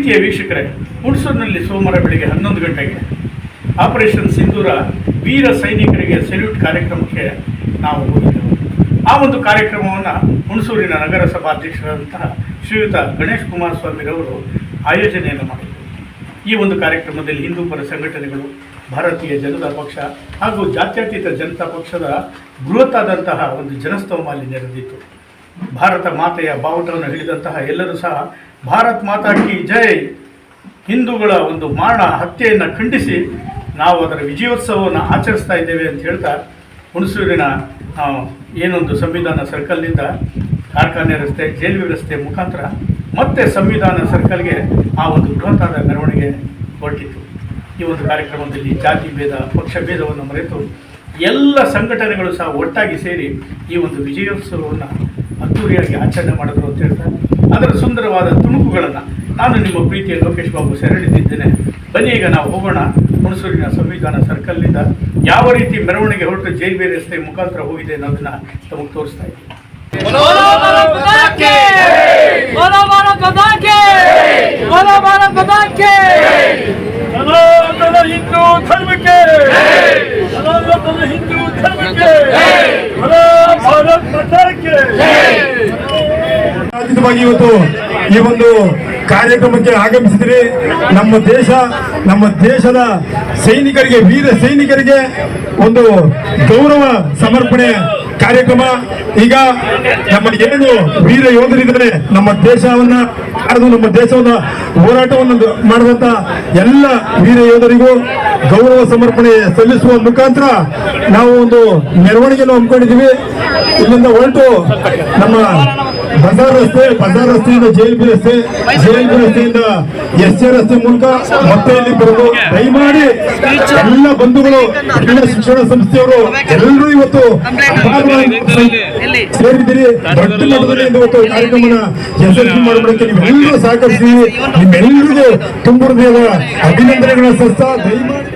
ಪ್ರೀತಿಯ ವೀಕ್ಷಕರೇ, ಹುಣಸೂರಿನಲ್ಲಿ ಸೋಮವಾರ ಬೆಳಿಗ್ಗೆ ಹನ್ನೊಂದು ಗಂಟೆಗೆ ಆಪರೇಷನ್ ಸಿಂಧೂರ ವೀರ ಸೈನಿಕರಿಗೆ ಸೆಲ್ಯೂಟ್ ಕಾರ್ಯಕ್ರಮಕ್ಕೆ ನಾವು ಹೋಗಿದ್ದೆವು. ಆ ಒಂದು ಕಾರ್ಯಕ್ರಮವನ್ನು ಹುಣಸೂರಿನ ನಗರಸಭಾ ಅಧ್ಯಕ್ಷರಾದಂತಹ ಶ್ರೀಯುತ ಗಣೇಶ್ ಕುಮಾರಸ್ವಾಮಿರವರು ಆಯೋಜನೆಯನ್ನು ಮಾಡಿದರು. ಈ ಒಂದು ಕಾರ್ಯಕ್ರಮದಲ್ಲಿ ಹಿಂದೂ ಪರ ಸಂಘಟನೆಗಳು, ಭಾರತೀಯ ಜನತಾ ಪಕ್ಷ ಹಾಗೂ ಜಾತ್ಯತೀತ ಜನತಾ ಪಕ್ಷದ ಬೃಹತ್ತಾದಂತಹ ಒಂದು ಜನಸ್ತೋಮಾಲಿ ನೆರೆದಿತ್ತು ಭಾರತ ಮಾತೆಯ ಬಾವುಟವನ್ನು ಹಿಡಿದಂತಹ ಎಲ್ಲರೂ ಸಹ ಭಾರತ್ ಮಾತಾ ಕಿ ಜೈ. ಹಿಂದೂಗಳ ಒಂದು ಮಾರಣ ಹತ್ಯೆಯನ್ನು ಖಂಡಿಸಿ ನಾವು ಅದರ ವಿಜಯೋತ್ಸವವನ್ನು ಆಚರಿಸ್ತಾ ಇದ್ದೇವೆ ಅಂತ ಹೇಳ್ತಾ ಹುಣಸೂರಿನ ಏನೊಂದು ಸಂವಿಧಾನ ಸರ್ಕಲ್ನಿಂದ ಕಾರ್ಖಾನೆ ರಸ್ತೆ ಜೈಲು ರಸ್ತೆ ಮುಖಾಂತರ ಮತ್ತೆ ಸಂವಿಧಾನ ಸರ್ಕಲ್ಗೆ ಆ ಒಂದು ಬೃಹತ್ತಾದ ಮೆರವಣಿಗೆ ಹೊರಟಿತ್ತು. ಈ ಒಂದು ಕಾರ್ಯಕ್ರಮದಲ್ಲಿ ಜಾತಿ ಭೇದ, ಪಕ್ಷ ಭೇದವನ್ನು ಮರೆತು ಎಲ್ಲ ಸಂಘಟನೆಗಳು ಸಹ ಒಟ್ಟಾಗಿ ಸೇರಿ ಈ ಒಂದು ವಿಜಯೋತ್ಸವವನ್ನು ಅದ್ದೂರಿಯಾಗಿ ಆಚರಣೆ ಮಾಡಿದ್ರು ಅಂತ ಹೇಳ್ತಾರೆ. ಅದರ ಸುಂದರವಾದ ತುಣುಕುಗಳನ್ನು ನಾನು ನಿಮ್ಮ ಪ್ರೀತಿಯ ಲೋಕೇಶ್ ಬಾಬು ಸೆರೆಹಿಡಿದಿದ್ದೇನೆ ಬನ್ನಿ ಈಗ ನಾವು ಹೋಗೋಣ ಹುಣಸೂರಿನ ಸಂವಿಧಾನ ಸರ್ಕಲ್ನಿಂದ ಯಾವ ರೀತಿ ಮೆರವಣಿಗೆ ಹೊರಟು ಜೈಲ್ವೆ ರಸ್ತೆ ಮುಖಾಂತರ ಹೋಗಿದೆ ಅನ್ನೋದನ್ನ ತಮಗೆ ತೋರಿಸ್ತಾ ಇದ್ದೀನಿ ರಾಜ್ಯವಾಗಿ ಇವತ್ತು ಈ ಒಂದು ಕಾರ್ಯಕ್ರಮಕ್ಕೆ ಆಗಮಿಸಿದ್ರಿ. ನಮ್ಮ ದೇಶ, ನಮ್ಮ ದೇಶದ ಸೈನಿಕರಿಗೆ, ವೀರ ಸೈನಿಕರಿಗೆ ಒಂದು ಗೌರವ ಸಮರ್ಪಣೆ ಕಾರ್ಯಕ್ರಮ. ಈಗ ನಮ್ಮ ಏನು ವೀರ ಯೋಧರಿದ್ದಾರೆ ನಮ್ಮ ದೇಶವನ್ನ ಕಾದು ನಮ್ಮ ದೇಶವನ್ನ ಹೋರಾಟವನ್ನು ಮಾಡಿದಂತ ಎಲ್ಲ ವೀರ ಯೋಧರಿಗೂ ಗೌರವ ಸಮರ್ಪಣೆ ಸಲ್ಲಿಸುವ ಮುಖಾಂತರ ನಾವು ಒಂದು ಮೆರವಣಿಗೆಯನ್ನು ಹಮ್ಮಿಕೊಂಡಿದ್ದೀವಿ. ಇಲ್ಲಿಂದ ಹೊರಟು ನಮ್ಮ ಬಜಾರ್ ರಸ್ತೆ, ಬಜಾರ್ ರಸ್ತೆಯಿಂದ ಜೈಲ್ಬಿ ರಸ್ತೆ, ಜೈಲ್ಬಿ ರಸ್ತೆಯಿಂದ ಎಸ್ ಎ ರಸ್ತೆ ಮೂಲಕ ಮತ್ತೆ ಇಲ್ಲಿ ಬರೋದು. ದಯಮಾಡಿ ಎಲ್ಲ ಬಂಧುಗಳು, ಎಲ್ಲ ಶಿಕ್ಷಣ ಸಂಸ್ಥೆಯವರು ಎಲ್ಲರೂ ಇವತ್ತು ಸೇರಿದ್ದೀರಿ. ದೊಡ್ಡ ಮಟ್ಟದಲ್ಲಿ ಇವತ್ತು ಕಾರ್ಯಕ್ರಮನ ಯಶಸ್ವಿ ಮಾಡಬೇಕು ನೀವೆಲ್ಲರೂ ಸಹಕರಿಸಿದ್ದೀರಿ ನಿಮ್ಮೆಲ್ಲರಿಗೂ ತುಂಬ ಹೃದಯದ ಅಭಿನಂದನೆಗಳ ಸಸ್ತ ದಯಮಾಡಿ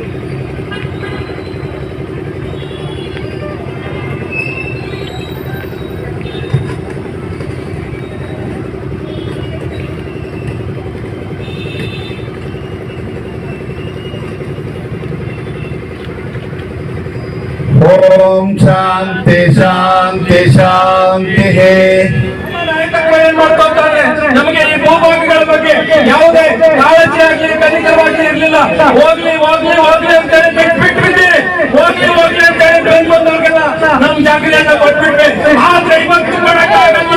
ಓಂ ಶಾಂತಿ ಶಾಂತಿ ಶಾಂತಿ ನಮಗೆ ಈ ಭೂಭಾಗಗಳ ಬಗ್ಗೆ ಯಾವುದೇ ಕಾಳಜಿ ಆಗ್ಲಿ, ಕನಿಕರವಾಗಿ ಇರ್ಲಿಲ್ಲ. ಹೋಗ್ಲಿ ಹೋಗ್ಲಿ ಹೋಗ್ಲಿ ಅಂತ ಹೇಳಿ ಬಿಟ್ಟು ಬಿಟ್ಬಿಟ್ಟಿರಿ ಹೋಗ್ಲಿ ಹೋಗ್ಲಿ ಅಂತ ಹೇಳಿ ಬಂದ್ ಬಂದವ್ರಿಗೆಲ್ಲ ನಮ್ ಜಾಗರಿಯನ್ನ ಕೊಟ್ಬಿಟ್ವಿ. ಆದ್ರೆ ಇವತ್ತು ಕೊಡಕ್ಕಾಗಲ್ಲ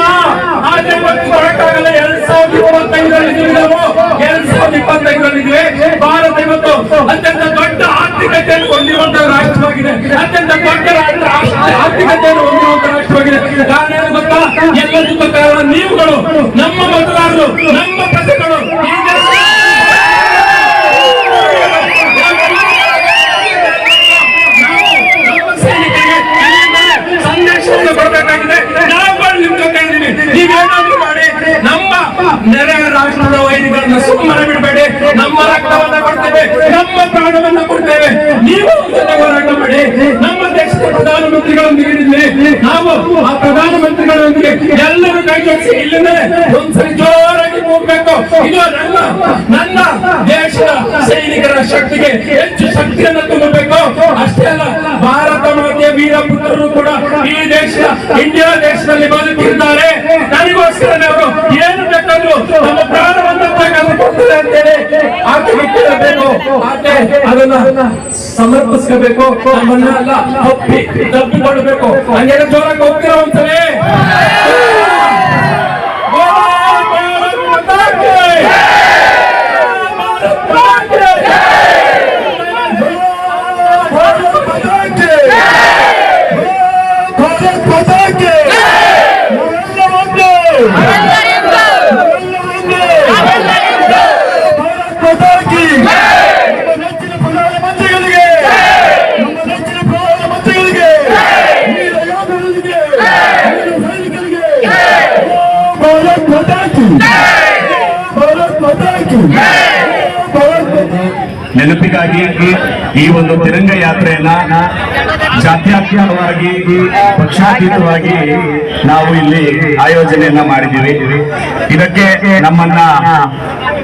ಆದ್ರೆ ಇವತ್ತು ಕೊಡಕ್ಕಾಗಲ್ಲ ಎರಡ್ ಸಾವಿರದ ಇಪ್ಪತ್ತೈದರಲ್ಲಿ ಇದೀವಿ ನಾವು ಎರಡ್ ಸಾವಿರದ ಇಪ್ಪತ್ತೈದರಲ್ಲಿ ಇದ್ವಿ ಭಾರತ ಇವತ್ತು ಅತ್ಯಂತ ದೊಡ್ಡ ಆರ್ಥಿಕತೆಯನ್ನು ಹೊಂದಿರುವಂತಹ ರಾಷ್ಟ್ರವಾಗಿದೆ ಅತ್ಯಂತ ದೊಡ್ಡ ಆರ್ಥಿಕತೆಯನ್ನು ಹೊಂದಿರುವಂತಹ ರಾಷ್ಟ್ರವಾಗಿದೆ. ಕಾರಣ ನೀವುಗಳು, ನಮ್ಮ ಮತದಾರರು ನಮ್ಮ ಸಂದೇಶವನ್ನು ಮಾಡಿ, ನಮ್ಮ ರಾಷ್ಟ್ರದ ವೈರಿಗಳನ್ನ ಸುಮ್ಮನೆ ಬಿಡಬೇಡಿ. ನಮ್ಮ ರಕ್ತವನ್ನ ಕೊಡ್ತೇವೆ. ನಮ್ಮ ಪ್ರಾಣವನ್ನ ಕೊಡ್ತೇವೆ. ನೀವು ಅವ್ರ ನಮ್ಮ ದೇಶದ ಪ್ರಧಾನಮಂತ್ರಿಗಳೊಂದಿಗೆ ನಾವು ಆ ಪ್ರಧಾನಮಂತ್ರಿಗಳೊಂದಿಗೆ ಎಲ್ಲರೂ ಕೈ ಜೋಡಿಸಿ ಇಲ್ಲಿಂದಲೇ ಒಂದ್ಸರಿ ಜೋರಾಗಿ ಹೋಗ್ಬೇಕು. ಇದು ನನ್ನ ನನ್ನ ದೇಶದ ಸೈನಿಕರ ಶಕ್ತಿಗೆ ಹೆಚ್ಚು ಶಕ್ತಿಯನ್ನು ತುಂಬಬೇಕು. ಅಷ್ಟೇ ಅಲ್ಲ, ಭಾರತ ಮಾತೆಯ ವೀರ ಪುತ್ರರು ಕೂಡ ಈ ದೇಶ, ಇಂಡಿಯಾ ದೇಶದಲ್ಲಿ ಬದುಕಿದ್ದಾರೆ. ನನಗೋಸ್ಕರ ಅವರು ಏನು ಬೇಕಾದ್ರು ನಮ್ಮ ಕೊಡ್ತಾರೆ ಅಂತೇಳಿ ಆಕೆ ಬಿಟ್ಟಿರಬೇಕು. ಆಕೆ ಅದನ್ನ ಸಮರ್ಪಿಸ್ಕೋಬೇಕು. ಅಲ್ಲ ತಪ್ಪಿ ತಪ್ಪಿಕೊಳ್ಬೇಕು ಹಂಗೇನ ಜೋರಾಗಿ ಹೋಗ್ತೀರಾ ಒಂದ್ಸಲಿ? ನೆನಪಿಗಾಗಿ ಈ ಒಂದು ತಿರಂಗ ಯಾತ್ರೆಯನ್ನ ಜಾತ್ಯಾತೀತವಾಗಿ ಪಕ್ಷಾತೀತವಾಗಿ ನಾವು ಇಲ್ಲಿ ಆಯೋಜನೆಯನ್ನ ಮಾಡಿದ್ದೀವಿ. ಇದಕ್ಕೆ ನಮ್ಮನ್ನ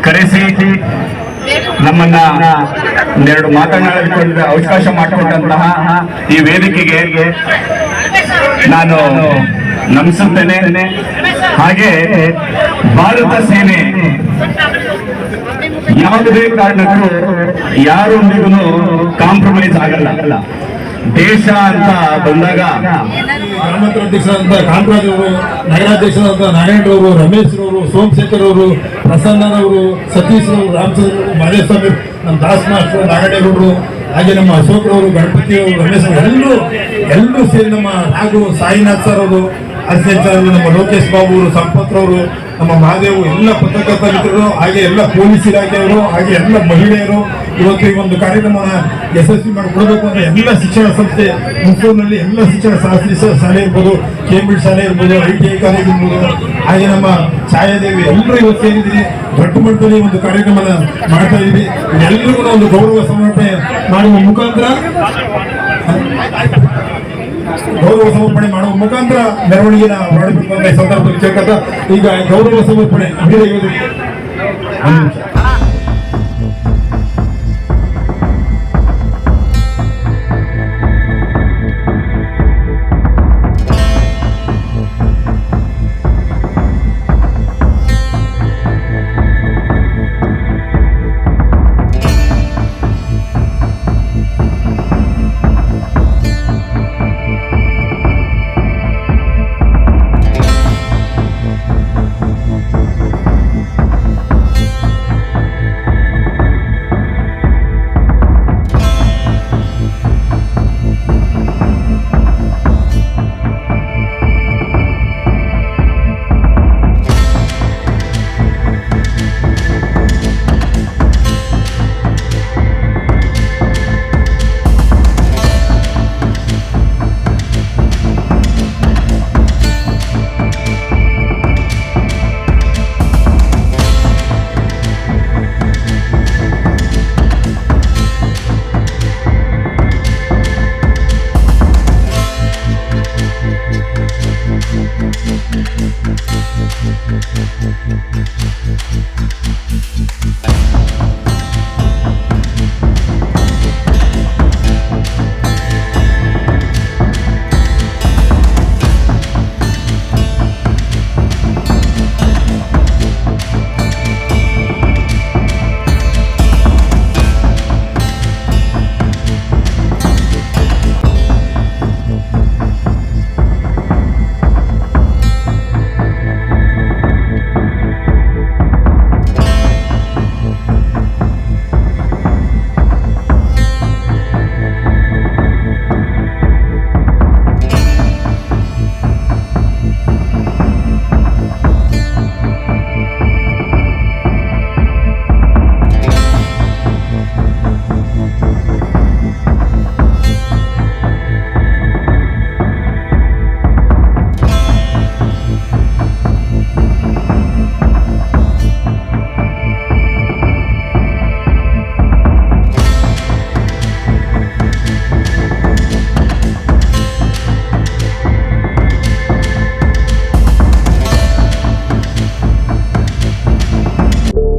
ಕರೆಸಿ, ನಮ್ಮನ್ನ ಒಂದೆರಡು ಮಾತನಾಡಿಕೊಂಡ ಅವಕಾಶ ಮಾಡಿಕೊಂಡಂತಹ ಈ ವೇದಿಕೆಗೆ ನಾನು ನಮಿಸುತ್ತೇನೆ. ಹಾಗೆ ಭಾರತ ಸೇನೆ ಯಾವುದೇ ಕಾರಣಕ್ಕೂ ಯಾರೊಂದಿಗೂ ಕಾಂಪ್ರಮೈಸ್ ಆಗಲ್ಲ. ದೇಶ ಅಂತ ಬಂದಾಗ ಗ್ರಾಮಾಂತರ ಅಧ್ಯಕ್ಷರಾದಂಥ ಕಾಂತರಾಜ್ ಅವರು ರಮೇಶ್ ರವರು, ಸೋಮಶೇಖರ್ ಅವರು ಪ್ರಸನ್ನರವರು ಸತೀಶ್ ಅವರು ರಾಮಚಂದ್ರ ಮಾದೇಸ್ವಾಮಿ ನಮ್ಮ ದಾಸ್ ಮಾಸ್ಟರ್ ನಾರಾಯಣಗೌಡರು ಹಾಗೆ ನಮ್ಮ ಅಶೋಕ್ ಅವರು ಗಣಪತಿ ಅವರು ರಮೇಶ್ ಅವರು ಎಲ್ಲರೂ ಎಲ್ಲರೂ ಸೇರಿ ನಮ್ಮ ರಾಘು, ಸಾಯಿನಾಥ್ ಸರ್ ಅವರು ಸರ್ ನಮ್ಮ ಲೋಕೇಶ್ ಬಾಬು ಅವರು ಸಂಪತ್ ಅವರು ನಮ್ಮ ಮಹಾದೇವ್, ಎಲ್ಲ ಪತ್ರಕರ್ತ ಮಿತ್ರರು ಹಾಗೆ ಎಲ್ಲ ಪೊಲೀಸ್ ಇಲಾಖೆಯವರು, ಹಾಗೆ ಎಲ್ಲ ಮಹಿಳೆಯರು, ಇವತ್ತು ಈ ಒಂದು ಕಾರ್ಯಕ್ರಮನ ಯಶಸ್ವಿ ಮಾಡಿಕೊಡಬೇಕು ಅಂದ್ರೆ ಎಲ್ಲ ಶಿಕ್ಷಣ ಸಂಸ್ಥೆ ಮುಂಚೂರಿನಲ್ಲಿ ಎಲ್ಲ ಶಿಕ್ಷಣ ಶಾಸ್ತ್ರಿ ಶಾಲೆ ಇರ್ಬೋದು, ಕೇಂಬ್ರಿಡ್ಜ್ ಶಾಲೆ ಇರ್ಬೋದು, ಐ ಟಿ ಐ ಕಾಲೇಜ್ ಇರ್ಬೋದು, ಹಾಗೆ ನಮ್ಮ ಛಾಯಾದೇವಿ, ಎಲ್ಲರೂ ಇವತ್ತು ಸೇರಿದ್ದೀವಿ ದೊಡ್ಡ ಮಟ್ಟದಲ್ಲಿ ಒಂದು ಕಾರ್ಯಕ್ರಮನ ಮಾಡ್ತಾ ಇದ್ದೀವಿ ಎಲ್ರಿಗೂ ನಾವು ಒಂದು ಗೌರವ ಸಮರ್ಪಣೆ ಮಾಡುವ ಮುಖಾಂತರ ಗೌರವ ಸಮರ್ಪಣೆ ಮಾಡುವ ಮುಖಾಂತರ ಮೆರವಣಿಗೆನ ಮಾಡಬೇಕು ಸಂದರ್ಭದಲ್ಲಿ ಈಗ ಗೌರವ ಸಮರ್ಪಣೆ